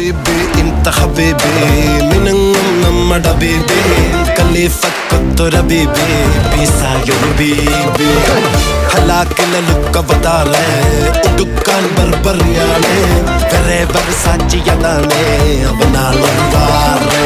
حبيبي انت حبيبي من لما حبيبي كلفك كنت حبيبي بيسا يوم بيبي ஹலாக்கு லுக்க வதால உடுக்கான் பர்பர்யானே Vere வர் சாட்சியதானே அவனால் வாரே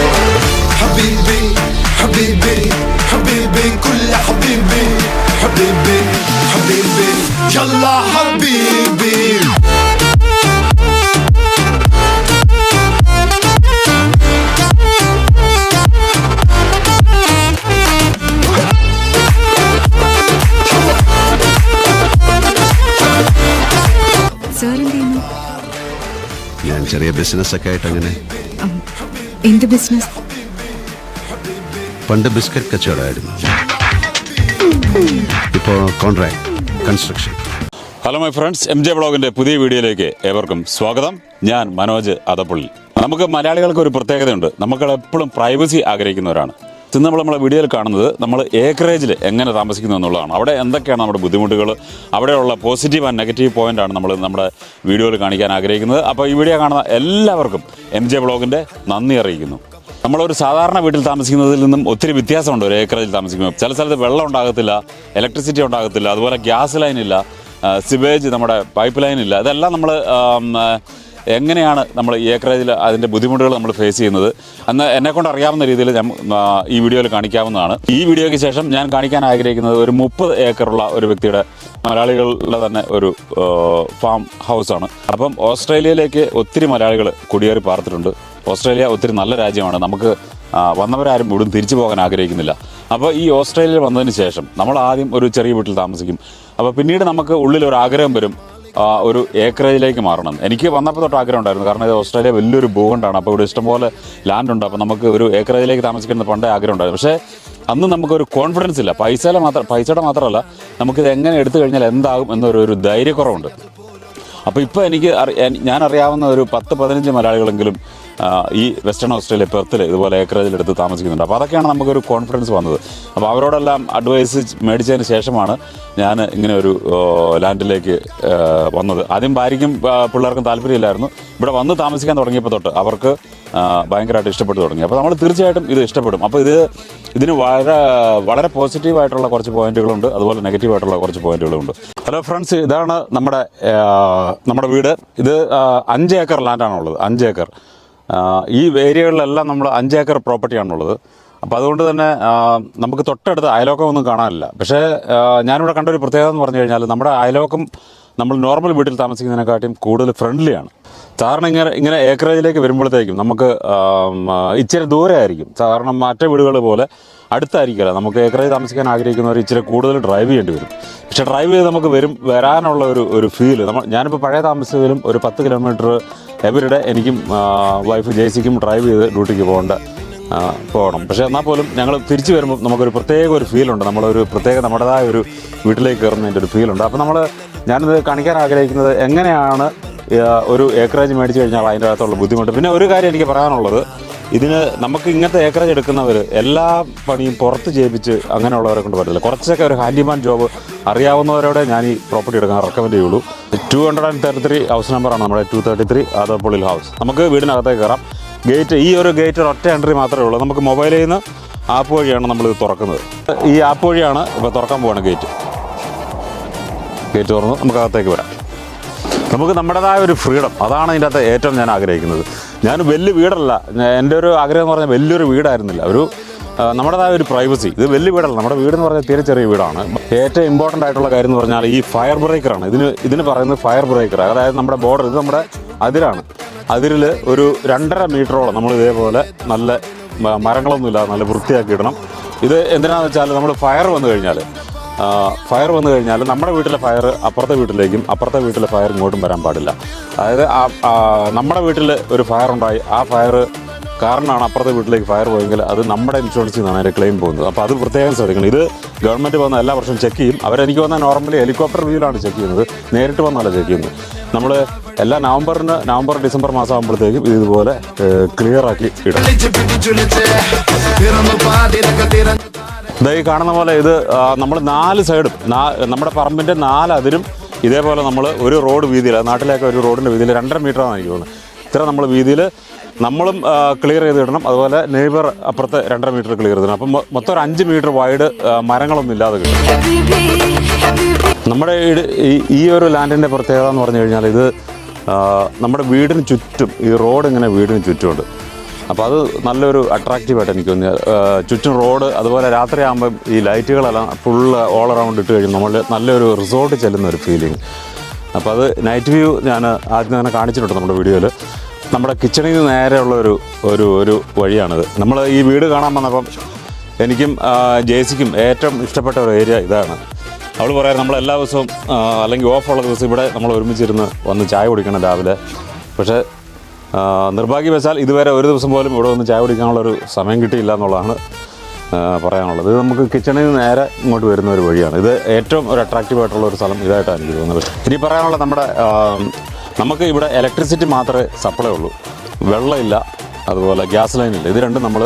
ചെറിയ ബിസിനസ് ഒക്കെ ആയിട്ട് അങ്ങനെ എന്ത് ബിസിനസ്? പണ്ട് ബിസ്ക്കറ്റ് കച്ചവടമായിരുന്നു. ഇപ്പോൾ contract construction. Hello my friends M J ബ്ലോഗിന്റെ പുതിയ വീഡിയോയിലേക്ക് ഏവർക്കും സ്വാഗതം. ഞാൻ മനോജ് അതപ്പള്ളി. നമുക്ക് മലയാളികൾക്ക് ഒരു പ്രത്യേകതയുണ്ട്. നമുക്ക് എപ്പോഴും പ്രൈവസി ആഗ്രഹിക്കുന്നവരാണ്. ഇന്ന് നമ്മൾ നമ്മുടെ വീഡിയോയിൽ കാണുന്നത് നമ്മൾ ഏക്കറേജിൽ എങ്ങനെ താമസിക്കുന്നു എന്നുള്ളതാണ്. അവിടെ എന്തൊക്കെയാണ് നമ്മുടെ ബുദ്ധിമുട്ടുകൾ? അവിടെയുള്ള പോസിറ്റീവ് ആൻഡ് നെഗറ്റീവ് പോയിന്റാണ് നമ്മൾ നമ്മുടെ വീഡിയോയിൽ കാണിക്കാൻ ആഗ്രഹിക്കുന്നത്. അപ്പോൾ ഈ വീഡിയോ കാണുന്ന എല്ലാവർക്കും എം ജെ ബ്ലോഗിന്റെ നന്ദി അറിയിക്കുന്നു. നമ്മളൊരു സാധാരണ വീട്ടിൽ താമസിക്കുന്നതിൽ നിന്നും ഒത്തിരി വ്യത്യാസമുണ്ട് ഒരു ഏക്കറേജിൽ താമസിക്കുമ്പോൾ. ചില സ്ഥലത്ത് വെള്ളം ഉണ്ടാകത്തില്ല ഇലക്ട്രിസിറ്റി ഉണ്ടാകത്തില്ല അതുപോലെ ഗ്യാസ് ലൈൻ ഇല്ല സിവേജ് നമ്മുടെ പൈപ്പ് ലൈൻ ഇല്ല. ഇതെല്ലാം നമ്മൾ എങ്ങനെയാണ് നമ്മൾ ഈ ഏക്കറേജിൽ അതിന്റെ ബുദ്ധിമുട്ടുകൾ നമ്മൾ ഫേസ് ചെയ്യുന്നത്? അന്ന് എന്നെക്കൊണ്ട് അറിയാവുന്ന രീതിയിൽ ഞാൻ ഈ വീഡിയോയിൽ കാണിക്കാവുന്നതാണ്. ഈ വീഡിയോയ്ക്ക് ശേഷം ഞാൻ കാണിക്കാൻ ആഗ്രഹിക്കുന്നത് ഒരു മുപ്പത് ഏക്കറുള്ള ഒരു വ്യക്തിയുടെ മലയാളികളുടെ തന്നെ ഒരു ഫാം ഹൗസാണ് അപ്പം ഓസ്ട്രേലിയയിലേക്ക് ഒത്തിരി മലയാളികൾ കുടിയേറി പാർത്തിട്ടുണ്ട്. ഓസ്ട്രേലിയ ഒത്തിരി നല്ല രാജ്യമാണ്. നമുക്ക് വന്നവരാരും ഇവിടും തിരിച്ചു പോകാൻ ആഗ്രഹിക്കുന്നില്ല. അപ്പോൾ ഈ ഓസ്ട്രേലിയയിൽ വന്നതിന് ശേഷം നമ്മൾ ആദ്യം ഒരു ചെറിയ വീട്ടിൽ താമസിക്കും. അപ്പോൾ പിന്നീട് നമുക്ക് ഉള്ളിൽ ഒരു ആഗ്രഹം വരും. ഒരു ഏക്കറേജിലേക്ക് മാറണം. എനിക്ക് വന്നപ്പോൾ തൊട്ട് ആഗ്രഹം ഉണ്ടായിരുന്നു. കാരണം ഇത് ഓസ്ട്രേലിയ വലിയൊരു ഭൂഖണ്ഡമാണ് അപ്പോൾ ഇവിടെ ഇഷ്ടംപോലെ ലാൻഡ് ഉണ്ട്. അപ്പോൾ നമുക്ക് ഒരു ഏക്കറേജിലേക്ക് താമസിക്കുന്ന പണ്ടേ ആഗ്രഹം ഉണ്ടായിരുന്നു. പക്ഷേ അന്ന് നമുക്കൊരു കോൺഫിഡൻസ് ഇല്ല. പൈസയുടെ മാത്രം പൈസയുടെ മാത്രമല്ല നമുക്കിത് എങ്ങനെ എടുത്തു കഴിഞ്ഞാൽ എന്താകും എന്നൊരു ഒരു ധൈര്യക്കുറവുണ്ട്. അപ്പോൾ ഇപ്പോൾ എനിക്ക് ഞാൻ അറിയാവുന്ന ഒരു പത്ത് പതിനഞ്ച് മലയാളികളെങ്കിലും ഈ വെസ്റ്റേൺ ഓസ്ട്രേലിയ പെർത്തിൽ ഇതുപോലെ ഏക്കറേജിൽ ഏക്കറേജിലെടുത്ത് താമസിക്കുന്നുണ്ട്. അപ്പോൾ അതൊക്കെയാണ് നമുക്കൊരു കോൺഫിഡൻസ് വന്നത്. അപ്പോൾ അവരോടെല്ലാം അഡ്വൈസ് മേടിച്ചതിന് ശേഷമാണ് ഞാൻ ഇങ്ങനെ ഒരു ലാൻഡിലേക്ക് വന്നത്. ആദ്യം ഭാര്യയ്ക്കും പിള്ളേർക്കും താല്പര്യമില്ലായിരുന്നു. ഇവിടെ വന്ന് താമസിക്കാൻ തുടങ്ങിയപ്പോൾ തൊട്ട് അവർക്ക് ഭയങ്കരമായിട്ട് ഇഷ്ടപ്പെട്ടു തുടങ്ങി. അപ്പോൾ നമ്മൾ തീർച്ചയായിട്ടും ഇത് ഇഷ്ടപ്പെടും. അപ്പോൾ ഇത് ഇതിന് വളരെ വളരെ പോസിറ്റീവായിട്ടുള്ള കുറച്ച് പോയിന്റുകളുണ്ട്. അതുപോലെ നെഗറ്റീവ് ആയിട്ടുള്ള കുറച്ച് പോയിന്റുകളുണ്ട്. ഹലോ ഫ്രണ്ട്സ് ഇതാണ് നമ്മുടെ നമ്മുടെ വീട്. ഇത് അഞ്ച് ഏക്കർ ലാൻഡാണുള്ളത് അഞ്ച് ഏക്കർ. ഈ ഏരിയകളിലെല്ലാം നമ്മൾ അഞ്ച് ഏക്കർ പ്രോപ്പർട്ടിയാണുള്ളത് അപ്പോൾ അതുകൊണ്ട് തന്നെ നമുക്ക് തൊട്ടടുത്ത് അയലോക്കമൊന്നും കാണാനില്ല. പക്ഷേ ഞാനിവിടെ കണ്ടൊരു പ്രത്യേകത എന്ന് പറഞ്ഞു കഴിഞ്ഞാൽ നമ്മുടെ അയലോക്കം നമ്മൾ നോർമൽ വീട്ടിൽ താമസിക്കുന്നതിനെക്കാട്ടിയും കൂടുതൽ ഫ്രണ്ട്ലിയാണ് കാരണം ഇങ്ങനെ ഇങ്ങനെ ഏക്കറേജിലേക്ക് വരുമ്പോഴത്തേക്കും നമുക്ക് ഇച്ചിരി ദൂരെ ആയിരിക്കും. സാധാരണ മറ്റേ വീടുകൾ പോലെ അടുത്തായിരിക്കില്ല നമുക്ക് ഏക്കറേജ് താമസിക്കാൻ ആഗ്രഹിക്കുന്നവർ ഇച്ചിരി കൂടുതൽ ഡ്രൈവ് ചെയ്യേണ്ടി വരും. പക്ഷേ ഡ്രൈവ് ചെയ്ത് നമുക്ക് വരും വരാനുള്ള ഒരു ഒരു ഫീൽ നമ്മൾ ഞാനിപ്പോൾ പഴയ താമസിച്ചതിലും ഒരു പത്ത് കിലോമീറ്റർ എവരിടെ എനിക്കും വൈഫ് ജേസിക്കും ഡ്രൈവ് ചെയ്ത് ഡ്യൂട്ടിക്ക് പോകേണ്ട പോകണം. പക്ഷേ എന്നാൽ പോലും ഞങ്ങൾ തിരിച്ചു വരുമ്പോൾ നമുക്കൊരു പ്രത്യേക ഒരു ഫീലുണ്ട് നമ്മളൊരു പ്രത്യേക നമ്മുടേതായ ഒരു വീട്ടിലേക്ക് കയറുന്നതിന്റെ ഒരു ഫീലുണ്ട് അപ്പോൾ നമ്മൾ ഞാനിത് കാണിക്കാൻ ആഗ്രഹിക്കുന്നത് എങ്ങനെയാണ് ഒരു ഏക്കറേജ് മേടിച്ച് കഴിഞ്ഞാൽ അതിന്റെ അകത്തുള്ള ബുദ്ധിമുട്ട്? പിന്നെ ഒരു കാര്യം എനിക്ക് പറയാനുള്ളത്. ഇതിന് നമുക്ക് ഇങ്ങനത്തെ ഏക്കറേജ് എടുക്കുന്നവർ എല്ലാ പണിയും പുറത്ത് ചെയ്യിപ്പിച്ച് അങ്ങനെയുള്ളവരെ കൊണ്ട് പറ്റില്ല കുറച്ചൊക്കെ ഒരു ഹാൻഡിമാൻ ജോബ് അറിയാവുന്നവരോടെ ഞാൻ ഈ പ്രോപ്പർട്ടി എടുക്കാൻ റെക്കമെൻഡ് ചെയ്യുള്ളൂ. Two hundred and thirty three house നമ്പറാണ് നമ്മുടെ ടു തേർട്ടി ത്രീ ആദപ്പള്ളിൽ ഹൗസ് നമുക്ക് വീടിനകത്തേക്ക് കയറാം. ഗേറ്റ് ഈ ഒരു ഗേറ്റ് ഒറ്റ എൻട്രി മാത്രമേ ഉള്ളൂ. നമുക്ക് മൊബൈലിൽ നിന്ന് ആപ്പ് വഴിയാണ് നമ്മൾ ഇത് തുറക്കുന്നത്. ഈ ആപ്പ് വഴിയാണ് ഇപ്പോൾ തുറക്കാൻ പോവാണ് ഗേറ്റ്. ഗേറ്റ് തുറന്ന് നമുക്ക് അകത്തേക്ക് വരാം. നമുക്ക് നമ്മുടേതായ ഒരു ഫ്രീഡം അതാണ് ഇതിന്റെ അകത്ത് ഏറ്റവും ഞാൻ ആഗ്രഹിക്കുന്നത്. ഞാൻ വലിയ വീടല്ല. എന്റെ ഒരു ആഗ്രഹം എന്ന് പറഞ്ഞാൽ വലിയൊരു വീടായിരുന്നില്ല. ഒരു നമ്മുടേതായ ഒരു പ്രൈവസി ഇത് വലിയ വീടല്ല. നമ്മുടെ വീട് എന്ന് പറഞ്ഞാൽ തീരെ ചെറിയ വീടാണ്. ഏറ്റവും ഇമ്പോർട്ടന്റ് ആയിട്ടുള്ള കാര്യം എന്ന് പറഞ്ഞാൽ ഈ ഫയർ ബ്രേക്കറാണ് ഇതിന് ഇതിന് പറയുന്നത് ഫയർ ബ്രേക്കർ അതായത് നമ്മുടെ ബോർഡർ ഇത് നമ്മുടെ അതിരാണ്. അതിരിൽ ഒരു രണ്ടര മീറ്ററോളം നമ്മൾ ഇതേപോലെ നല്ല മരങ്ങളൊന്നുമില്ലാതെ മരങ്ങളൊന്നുമില്ല നല്ല വൃത്തിയാക്കി ഇടണം. ഇത് എന്തിനാണെന്ന് വെച്ചാൽ നമ്മൾ ഫയർ വന്നു കഴിഞ്ഞാൽ ഫയർ വന്നു കഴിഞ്ഞാൽ നമ്മുടെ വീട്ടിലെ ഫയർ അപ്പുറത്തെ വീട്ടിലേക്കും അപ്പുറത്തെ വീട്ടിലെ ഫയർ ഇങ്ങോട്ടും വരാൻ പാടില്ല. അതായത് നമ്മുടെ വീട്ടിൽ ഒരു ഫയർ ഉണ്ടായി. ആ ഫയർ കാരണമാണ് അപ്പുറത്തെ വീട്ടിലേക്ക് ഫയർ പോയെങ്കിൽ അത് നമ്മുടെ ഇൻഷുറൻസിൽ നിന്നാണ് അതിന്റെ ക്ലെയിം പോകുന്നത്. അപ്പോൾ അത് പ്രത്യേകം ശ്രദ്ധിക്കണം. ഇത് ഗവൺമെന്റ് വന്ന എല്ലാ വർഷവും ചെക്ക് ചെയ്യും. അവരെനിക്ക് വന്നാൽ നോർമലി ഹെലികോപ്റ്റർ വ്യൂവിലാണ് ചെക്ക് ചെയ്യുന്നത്. നേരിട്ട് വന്നല്ല ചെക്ക് ചെയ്യുന്നത്. നമ്മൾ എല്ലാ നവംബറിന് നവംബർ ഡിസംബർ മാസം ആകുമ്പോഴത്തേക്കും ഇതുപോലെ ക്ലിയർ ആക്കി ഇടും. ഈ കാണുന്ന പോലെ ഇത് നമ്മൾ നാല് സൈഡും നമ്മുടെ പറമ്പിന്റെ നാല് അതിരും ഇതേപോലെ നമ്മൾ ഒരു റോഡ് വീതിയിൽ നാട്ടിലേക്ക് ഒരു റോഡിന്റെ വീതിയിൽ രണ്ടര മീറ്ററാണ് എനിക്ക് തോന്നുന്നത്. ഇത്ര നമ്മൾ വീതിയിൽ നമ്മളും ക്ലിയർ ചെയ്ത് ഇടണം. അതുപോലെ നെയ്ബർ അപ്പുറത്തെ രണ്ടര മീറ്റർ ക്ലിയർ ചെയ്തിടണം അപ്പം മൊത്തം ഒരു അഞ്ച് മീറ്റർ വൈഡ് മരങ്ങളൊന്നും ഇല്ലാതെ കിട്ടും. നമ്മുടെ ഈ- ഒരു ലാൻഡിന്റെ പ്രത്യേകത എന്ന് പറഞ്ഞു കഴിഞ്ഞാൽ ഇത് നമ്മുടെ വീടിന് ചുറ്റും ഈ റോഡ് ഇങ്ങനെ വീടിന് ചുറ്റുമുണ്ട്. അപ്പോൾ അത് നല്ലൊരു അട്രാക്റ്റീവായിട്ട് എനിക്ക് തോന്നി ചുറ്റും റോഡ് അതുപോലെ രാത്രി ആകുമ്പം ഈ ലൈറ്റുകളെല്ലാം ഫുള്ള് ഓൾ അറൗണ്ട് ഇട്ട് കഴിയും നമ്മൾ നല്ലൊരു റിസോർട്ട് ചെല്ലുന്ന ഒരു ഫീലിംഗ് അപ്പോൾ അത് നൈറ്റ് വ്യൂ ഞാൻ ആദ്യം തന്നെ കാണിച്ചിട്ടുണ്ട് നമ്മുടെ വീഡിയോയിൽ നമ്മുടെ കിച്ചണിൽ നിന്ന് നേരെയുള്ള ഒരു ഒരു ഒരു വഴിയാണിത്. നമ്മൾ ഈ വീട് കാണാൻ വന്നപ്പം എനിക്കും ജേസിക്കും ഏറ്റവും ഇഷ്ടപ്പെട്ട ഒരു ഏരിയ ഇതാണ്. അവൾ പറയാറ് നമ്മൾ എല്ലാ ദിവസവും അല്ലെങ്കിൽ ഓഫുള്ള ദിവസം ഇവിടെ നമ്മൾ ഒരുമിച്ചിരുന്ന് വന്ന് ചായ കുടിക്കണം രാവിലെ. പക്ഷേ നിർഭാഗ്യവശാൽ ഇതുവരെ ഒരു ദിവസം പോലും ഇവിടെ വന്ന് ചായ കുടിക്കാനുള്ളൊരു സമയം കിട്ടിയില്ല എന്നുള്ളതാണ് പറയാനുള്ളത്. ഇത് നമുക്ക് കിച്ചണിൽ നിന്ന് നേരെ ഇങ്ങോട്ട് വരുന്ന ഒരു വഴിയാണ്. ഇത് ഏറ്റവും ഒരു അട്രാക്റ്റീവ് ആയിട്ടുള്ള ഒരു സ്ഥലം ഇതായിട്ടാണ് എനിക്ക് തോന്നുന്നത്. ഇനി പറയാനുള്ള നമ്മുടെ നമുക്ക് ഇവിടെ ഇലക്ട്രിസിറ്റി മാത്രമേ സപ്ലൈ ഉള്ളൂ. വെള്ളമില്ല അതുപോലെ ഗ്യാസ് ലൈൻ ഇല്ല. ഇത് രണ്ടും നമ്മൾ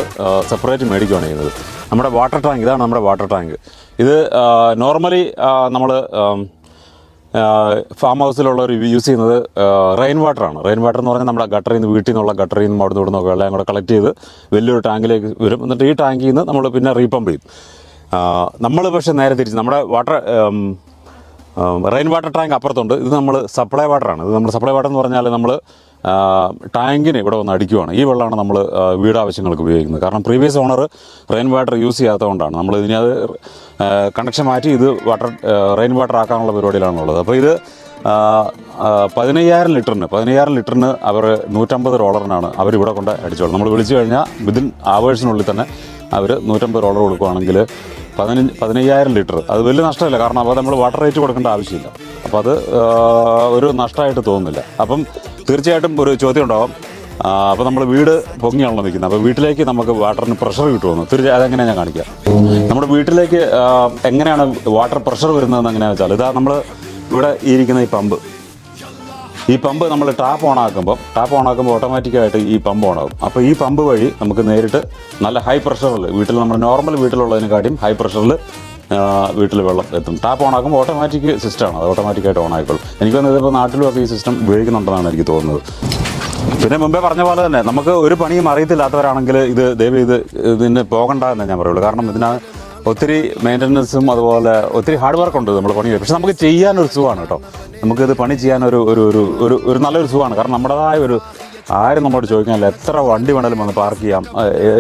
സെപ്പറേറ്റ് മേടിക്കുകയാണ് ചെയ്യുന്നത്. നമ്മുടെ വാട്ടർ ടാങ്ക് ഇതാണ് നമ്മുടെ വാട്ടർ ടാങ്ക് ഇത് നോർമലി നമ്മൾ ഫാം ഹൗസിലുള്ളവർ യൂസ് ചെയ്യുന്നത് റെയിൻ വാട്ടറാണ് റെയിൻ വാട്ടർ എന്ന് പറഞ്ഞാൽ നമ്മുടെ ഗട്ടറിൽ നിന്ന് വീട്ടിൽ നിന്നുള്ള ഗട്ടറിൽ നിന്നും അവിടെ നിന്ന് വെള്ളം കൂടെ കളക്ട് ചെയ്ത് വലിയൊരു ടാങ്കിലേക്ക് വരും. എന്നിട്ട് ഈ ടാങ്കിൽ നിന്ന് നമ്മൾ പിന്നെ റീപമ്പ് ചെയ്യും. നമ്മൾ പക്ഷേ നേരെ തിരിച്ച് നമ്മുടെ വാട്ടർ റെയിൻ വാട്ടർ ടാങ്ക് അപ്പുറത്തുണ്ട്. ഇത് നമ്മൾ സപ്ലൈ വാട്ടറാണ് ഇത് നമ്മൾ സപ്ലൈ വാട്ടർ എന്ന് പറഞ്ഞാൽ നമ്മൾ ടാങ്കിന് ഇവിടെ വന്ന് അടിക്കുവാണ്. ഈ വെള്ളമാണ് നമ്മൾ വീടാവശ്യങ്ങൾക്ക് ഉപയോഗിക്കുന്നത്. കാരണം previous owner rain water use ചെയ്യാത്തതുകൊണ്ടാണ്. നമ്മൾ ഇതിനത് കണക്ഷൻ മാറ്റി ഇത് വാട്ടർ റെയിൻ വാട്ടർ ആക്കാനുള്ള പരിപാടിയിലാണുള്ളത്. അപ്പോൾ ഇത് പതിനയ്യായിരം ലിറ്ററിന് പതിനയ്യായിരം ലിറ്ററിന് അവർ നൂറ്റമ്പത് ഡോളറിനാണ് അവർ ഇവിടെ കൊണ്ട് അടിച്ചോളും നമ്മൾ വിളിച്ചു കഴിഞ്ഞാൽ വിതിൻ ആവേഴ്സിനുള്ളിൽ തന്നെ അവർ നൂറ്റമ്പത് ഡോളർ കൊടുക്കുകയാണെങ്കിൽ പതിനഞ്ച് പതിനയ്യായിരം ലിറ്റർ. അത് വലിയ നഷ്ടമില്ല കാരണം അപ്പോൾ നമ്മൾ വാട്ടർ റേറ്റ് കൊടുക്കേണ്ട ആവശ്യമില്ല. അപ്പോൾ അത് ഒരു നഷ്ടമായിട്ട് തോന്നുന്നില്ല. അപ്പം തീർച്ചയായിട്ടും ഒരു ചോദ്യം ഉണ്ടാവും. അപ്പോൾ നമ്മൾ വീട് പൊങ്ങിയാണല്ലോ നിൽക്കുന്നത്. അപ്പോൾ വീട്ടിലേക്ക് നമുക്ക് വാട്ടറിന് പ്രഷർ കിട്ടുമെന്ന് തീർച്ചയായും അതെങ്ങനെയാണ് ഞാൻ കാണിക്കാം. നമ്മുടെ വീട്ടിലേക്ക് എങ്ങനെയാണ് വാട്ടർ പ്രഷർ വരുന്നതെന്ന് എങ്ങനെയാണെന്ന് വെച്ചാൽ ഇതാ നമ്മൾ ഇവിടെ ഇരിക്കുന്ന ഈ പമ്പ് ഈ പമ്പ് നമ്മൾ ടാപ്പ് ഓൺ ആക്കുമ്പോൾ ടാപ്പ് ഓൺ ആക്കുമ്പോൾ ഓട്ടോമാറ്റിക്കായിട്ട് ഈ പമ്പ് ഓൺ ആകും. അപ്പോൾ ഈ പമ്പ് വഴി നമുക്ക് നേരിട്ട് നല്ല ഹൈ പ്രഷറിൽ വീട്ടിൽ നമ്മൾ നോർമൽ വീട്ടിലുള്ളതിനെക്കാട്ടിയും ഹൈ പ്രഷറിൽ വീട്ടിൽ വെള്ളം എത്തും. ടാപ്പ് ഓൺ ആക്കുമ്പോൾ ഓട്ടോമാറ്റിക് സിസ്റ്റമാണ് അത് ഓട്ടോമാറ്റിക്കായിട്ട് ഓൺ ആയിക്കോളും. എനിക്ക് തോന്നുന്നത് ഇപ്പോൾ നാട്ടിലുമൊക്കെ ഈ സിസ്റ്റം ഉപയോഗിക്കുന്നുണ്ടെന്നാണ് എനിക്ക് തോന്നുന്നത്. പിന്നെ മുമ്പേ പറഞ്ഞ പോലെ തന്നെ നമുക്ക് ഒരു പണിയും അറിയത്തില്ലാത്തവരാണെങ്കിൽ ഇത് ദയവ് ഇത് ഇതിന് പോകണ്ട എന്നേ ഞാൻ പറയുള്ളൂ. കാരണം ഇതിന് ഒത്തിരി മെയിന്റനൻസും അതുപോലെ ഒത്തിരി ഹാർഡ് വർക്ക് ഉണ്ട് നമ്മൾ പണി പക്ഷെ നമുക്ക് ചെയ്യാനൊരു സുഖമാണ് കേട്ടോ. നമുക്കിത് പണി ചെയ്യാനൊരു ഒരു ഒരു ഒരു ഒരു നല്ലൊരു സുഖമാണ്. കാരണം നമ്മുടേതായ ഒരു ആരും നമ്മളോട് ചോദിക്കാനില്ല എത്ര വണ്ടി വേണേലും വന്ന് പാർക്ക് ചെയ്യാം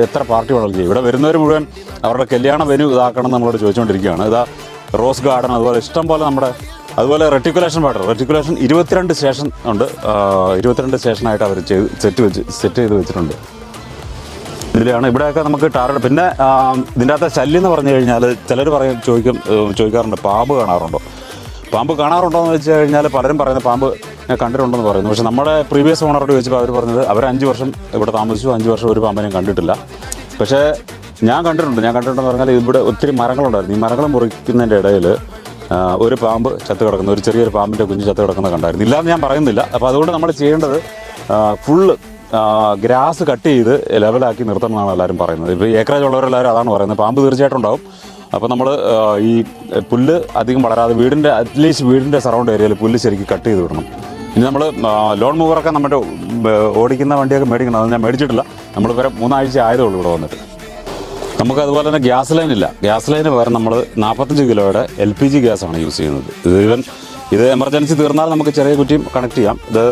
എത്ര പാർട്ടി വേണമെങ്കിലും ചെയ്യാം. ഇവിടെ വരുന്നവർ മുഴുവൻ അവരുടെ കല്യാണ വെനു ഇതാക്കണം നമ്മളോട് ചോദിച്ചുകൊണ്ടിരിക്കുകയാണ്. ഇതാ റോസ് ഗാർഡൻ അതുപോലെ ഇഷ്ടം പോലെ നമ്മുടെ അതുപോലെ റെറ്റിക്കുലേഷൻ വാട്ടർ റെറ്റിക്കുലേഷൻ ഇരുപത്തിരണ്ട് സ്റ്റേഷൻ ഉണ്ട്. ഇരുപത്തിരണ്ട് സ്റ്റേഷനായിട്ട് അവർ ചെയ്ത് സെറ്റ് വെച്ച് സെറ്റ് ചെയ്ത് വെച്ചിട്ടുണ്ട്. ഇതിലാണ്. ഇവിടെയൊക്കെ നമുക്ക് ടാറുണ്ട് പിന്നെ ഇതിന്റെ അകത്തെ ശല്യം എന്ന് പറഞ്ഞു കഴിഞ്ഞാൽ ചിലർ പറയും ചോദിക്കും ചോദിക്കാറുണ്ട് പാമ്പ് കാണാറുണ്ടോ? പാമ്പ് കാണാറുണ്ടോ എന്ന് വെച്ച് കഴിഞ്ഞാൽ പലരും പറയുന്നത് പാമ്പ് ഞാൻ കണ്ടിട്ടുണ്ടെന്ന് പറയുന്നു. പക്ഷേ നമ്മുടെ പ്രീവിയസ് ഓണറോട് ചോദിച്ചപ്പോൾ അവർ പറഞ്ഞത് അവർ അഞ്ച് വർഷം ഇവിടെ താമസിച്ചു അഞ്ച് വർഷം ഒരു പാമ്പിനെയും കണ്ടിട്ടില്ല. പക്ഷേ ഞാൻ കണ്ടിട്ടുണ്ട്. ഞാൻ കണ്ടിട്ടുണ്ടെന്ന് പറഞ്ഞാൽ ഇവിടെ ഒത്തിരി മരങ്ങളുണ്ടായിരുന്നു. ഈ മരങ്ങൾ മുറിക്കുന്നതിന്റെ ഇടയിൽ ഒരു പാമ്പ് ചത്ത് കിടക്കുന്ന. ഒരു ചെറിയൊരു പാമ്പിന്റെ കുഞ്ഞ് ചത്ത് കിടക്കുന്നത് കണ്ടായിരുന്നു. ഇല്ലാന്ന് ഞാൻ പറയുന്നില്ല. അപ്പോൾ അതുകൊണ്ട് നമ്മൾ ചെയ്യേണ്ടത് ഫുള്ള് ഗ്രാസ് കട്ട് ചെയ്ത് ലെവലാക്കി നിർത്തണം എന്നാണ് എല്ലാവരും പറയുന്നത്. ഇപ്പോൾ ഏക്കറേജ് ഉള്ളവരെല്ലാവരും അതാണ് പറയുന്നത്. പാമ്പ് തീർച്ചയായിട്ടും ഉണ്ടാവും. അപ്പോൾ നമ്മൾ ഈ പുല്ല് അധികം വളരാതെ വീടിന്റെ അറ്റ്ലീസ്റ്റ് വീടിന്റെ സറൗണ്ട് ഏരിയയിൽ പുല്ല് ശരിക്കും കട്ട് ചെയ്ത് വിടണം. ഇനി നമ്മൾ ലോൺ മൂവറൊക്കെ നമ്മുടെ ഓടിക്കുന്ന വണ്ടിയൊക്കെ മേടിക്കണം. അത് ഞാൻ മേടിച്ചിട്ടില്ല. നമ്മൾ വരെ മൂന്നാഴ്ച ആയതേ ഉള്ളൂ ഇവിടെ വന്നിട്ട്. നമുക്ക് അതുപോലെ തന്നെ ഗ്യാസ് ലൈൻ ഇല്ല. ഗ്യാസ് ലൈന് പകരം നമ്മൾ നാൽപ്പത്തഞ്ച് കിലോയുടെ എൽ പി ജി ഗ്യാസാണ് യൂസ് ചെയ്യുന്നത്. ഇത് ഈവൻ ഇത് എമർജൻസി തീർന്നാൽ നമുക്ക് ചെറിയ കുറ്റിയും കണക്ട് ചെയ്യാം. ഇത്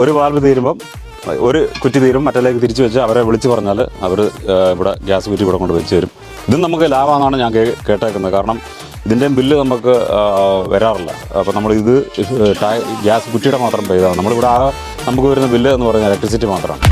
ഒരു വാൽവ് തീരുമ്പം ഒരു കുറ്റി തീരും മറ്റേലേക്ക് തിരിച്ചു വെച്ച് അവരെ വിളിച്ചു പറഞ്ഞാൽ അവർ ഇവിടെ ഗ്യാസ് കുറ്റി ഇവിടെ കൊണ്ട് വെച്ച് തരും. ഇതും നമുക്ക് ലാഭമാണെന്നാണ് ഞാൻ കേട്ടേക്കുന്നത്. കാരണം ഇതിന്റെയും ബില്ല് നമുക്ക് വരാറില്ല. അപ്പോൾ നമ്മൾ ഇത് ഗ്യാസ് കുറ്റിയുടെ മാത്രം പെയ്താണ് നമ്മളിവിടെ ആ നമുക്ക് വരുന്ന ബില്ല് എന്ന് പറഞ്ഞാൽ ഇലക്ട്രിസിറ്റി മാത്രമാണ്.